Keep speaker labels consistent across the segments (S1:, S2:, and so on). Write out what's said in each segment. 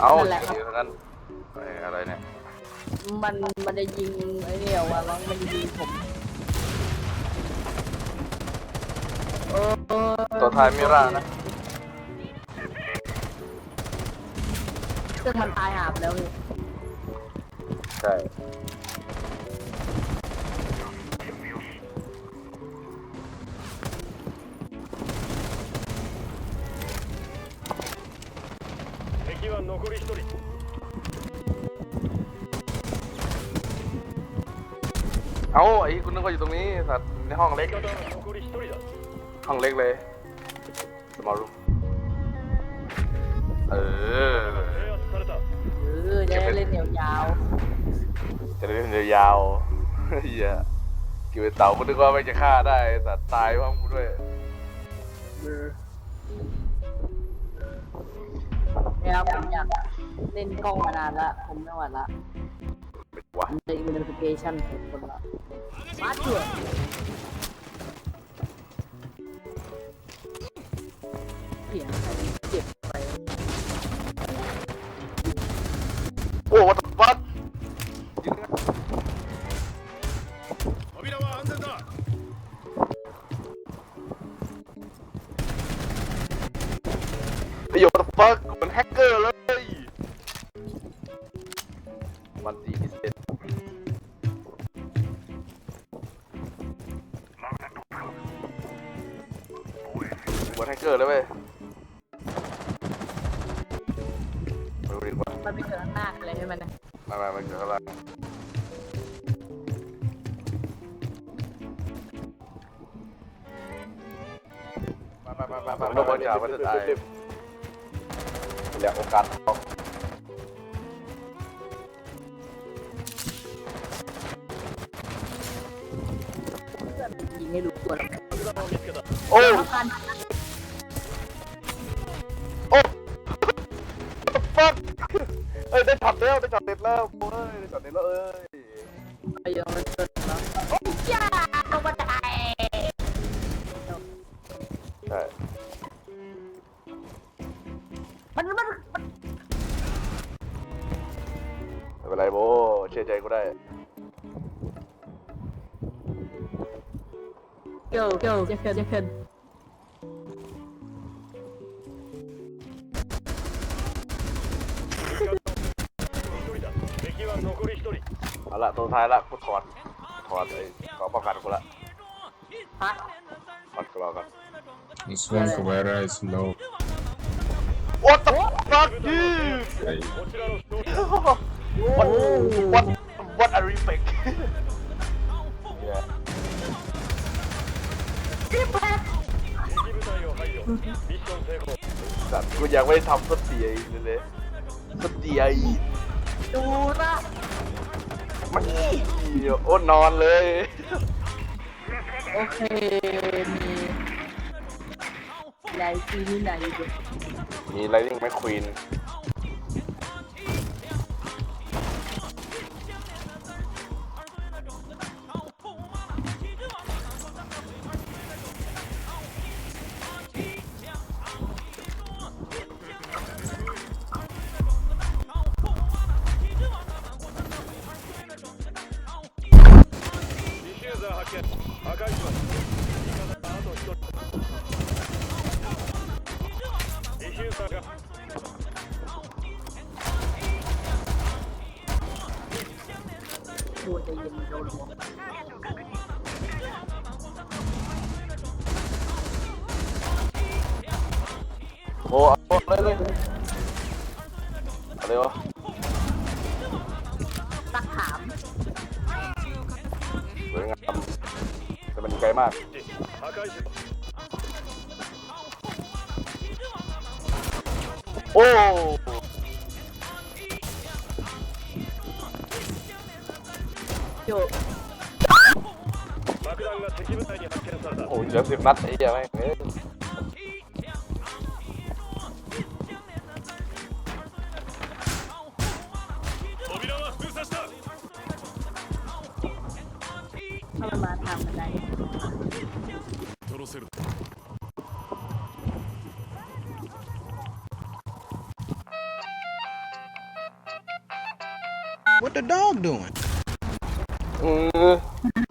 S1: เอ้า
S2: นั่นแหละครับ
S1: เดี๋ยวนั้นเอ้ยอะไรเนี่ย
S2: มันมันจะยิงไอ้เนี่ยว่าแล้วมันยิงผมเออ
S1: ตัวท้ายมิรานะ
S2: ซึ่งมันตายหาไปแล้วนี่
S1: ใช่
S3: 敵は残り一人
S1: เอ้าไอ้คุณนึกว่าอยู่ตรงนี้สัตว์ในห้องเล็ก
S3: 味方は残り一人だ
S1: ห้องเล็กเลย small room เออ
S3: 制圧された
S2: เออจะได้เล่นยาว
S1: จะได้เล่นยาวๆ เฮียกิวเต่าก็นึกว่าไม่จะฆ่าได้แต่ตายพร้อมกูด้วย
S2: ๆเออ เนี่ยครับผมอยากเล่นกล้องมานานละผมไม่ไหวละ
S1: เป็นวะ
S2: มันจะ notification ผมคนละมาเถื่อนเสียงใครเจ็บไป
S1: โอ้วัดวัดยิงนะ
S3: 扉は安全だ
S1: ประโยชน์ฟักเหมือนแฮกเก ไเมืนแฮกเกอร์เลยเว้ยมาดูดีกว่า
S2: มันไปเกิดข้าหน้าอะไรให้มันนะ
S1: มามามันเกิดอะไรมามามามามาลงมาจากมันจะตายเหลือโอกาสของ
S2: ยิงให้รู้ตัวแล้ว
S1: โอ้
S2: ป้องกั
S1: น แล้วได้ช็อตเด็ดแล้วโอ้ยได้ช็อตเด็ดแล้วเอ้ย
S2: ไปเยอะมันเกินแล้วโอ้ยจ้าตกใจ
S1: ใช่
S2: มันมันมัน
S1: ไม่เป็นไรโบเชื่อใจกูได้
S2: เกิลเกิลเจ็คเกิลเจ็คเกิล
S3: 残り一人
S1: เอาละตัวท้ายละกูถอดถอดไอ้ขอป้องกันกูละ
S2: ฮะ
S1: ถอดกูรอก่อน
S4: This one Cabrera is low.
S1: What the fuck dude
S3: こちらの勝利
S1: What What What a reflex yeah
S3: 敵部隊を排除ミッション成功
S1: สัตว์กูยังไม่ได้ทำสเตียอีกเลยสเตียอีก
S2: ดูนะ
S1: มันเดี๋ยวโอ้นอนเลย
S2: โอเคมีไลท์ที่นี่ไหนอยู่
S1: มีไล
S3: ท์ลิงแมคควีน 破壊します味方あと一人ディフューザーが
S2: ตัวจะเย็นโดนหัว
S1: โอ้เอาเลยเลยอะไรวะ
S2: ตักถาม
S1: สวยงาม แต่มันไกลมากโอ้
S2: โย
S1: โอ้ยเหลือสิบนัดไอ้เหี้ยแม่ง
S5: What the dog doing?
S1: Mm-hmm.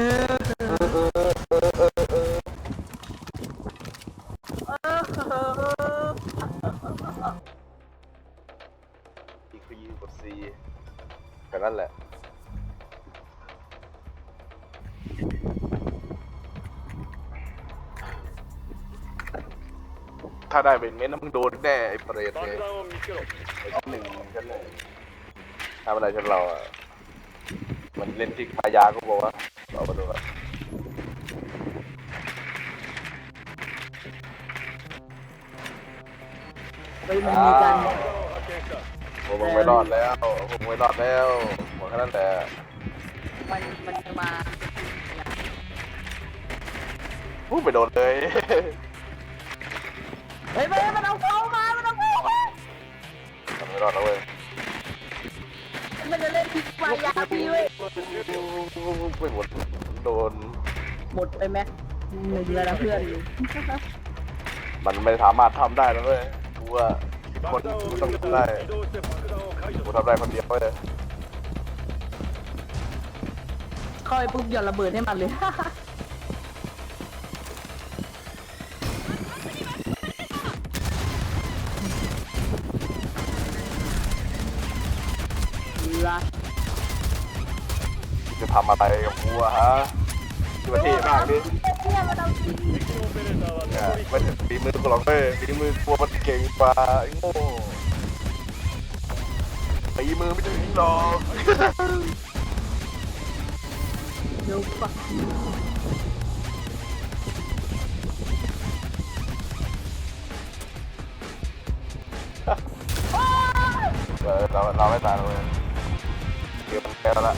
S1: ถ้าได้เป็นเม้นต์มึงโดนแน่ไอ้เปรต
S3: 爆
S1: เนี่ย
S3: 弾を見つけろ
S1: ไอ้ชั้นหนึ่งชั้นหนึ่งทำอะไรชั้นเราอ่ะ มันเล่นทิกมายาก็บอกว่าเรามาดูอ่ะ
S2: เฮ้ยมันมีการ
S3: 爆弾を発見した
S1: ผมไม่รอดแล้วผมไม่รอดแล้วหมดแค่นั้นแหละ
S2: มันมันจะมา
S1: พุ่งไปโดนเลย
S2: เฮ้ยมันมันเอาเขามา มันเอาเขามา
S1: ทำไม่รอดแล้วเว้ย
S2: มันจะเล่นพิกปลายาพี่เว้ย
S1: ไปหมดโดน
S2: หมดไปไหมหนึ่งแล้วนะเพื่อน
S1: มันไม่สามารถทำได้แล้วเว้ยกูว่าคนต้องทำได้กูทำได้คนเดียวเลย
S2: คอยปุ๊บหย่อนระเบิดให้มันเลย
S1: จะทำอะไรกับกูอะฮะดูมัเท่มากดิ
S2: เนี่ยมัน
S1: ฝีมือกูหรอกเว้ยปีมือกูมันเก่งกว่าไอ้โง่ปีมือไม่ถึงหรอก
S2: เดี๋ยว
S1: เราเราไม่ตายเลยเดี๋
S2: ย
S1: วมันแก้และ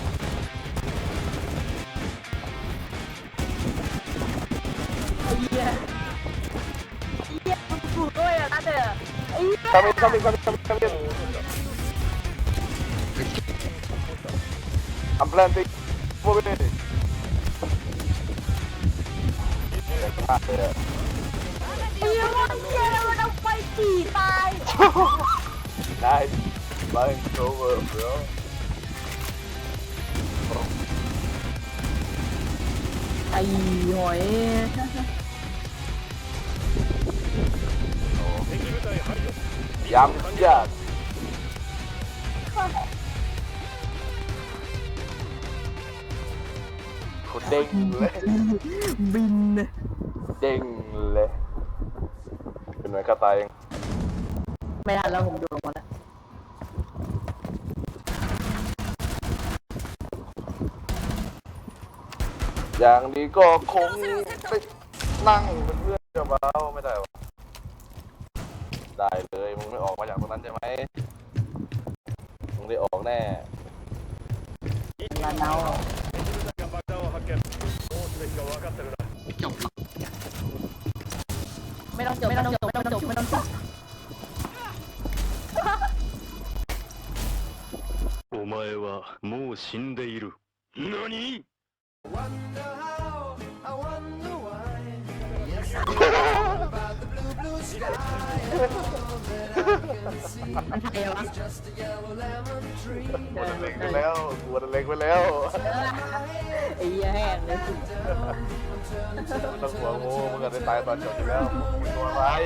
S2: เอาไปจีตาย
S1: Nice. Flying over, bro.
S2: ไอ้ ย้ำ
S1: ยากขุดเด้งเลย
S2: บิน
S1: เด้งเลย เป็นไงก็ตายเอง
S2: ไม่ได้แล้วผมโดนหมดแล้ว
S1: อย่างนี้ก็คงไปนั่งเพื่อน ได้เลย มึงไม่ออกมาจากตรงนั้นใช่ไหมมึงได้ออกแน่
S2: ลาเนา
S3: 敵部隊が爆弾を発見どうすべきか分かってるな
S2: ไม่ต้องจบไม่ต้องจบไม่ต้องจบไม่ต้องจบ
S3: お前はもう死んでいる何
S2: มันไทยวะ
S1: กลัวเล็กไปแล้วกลัวเล็กไปแล้ว
S2: ไอ้เหี้ยแห้งเลย
S1: ต้องหัวงูมึงก็ได้ตายตอนจบอยู่แล้วมึงตัวร้าย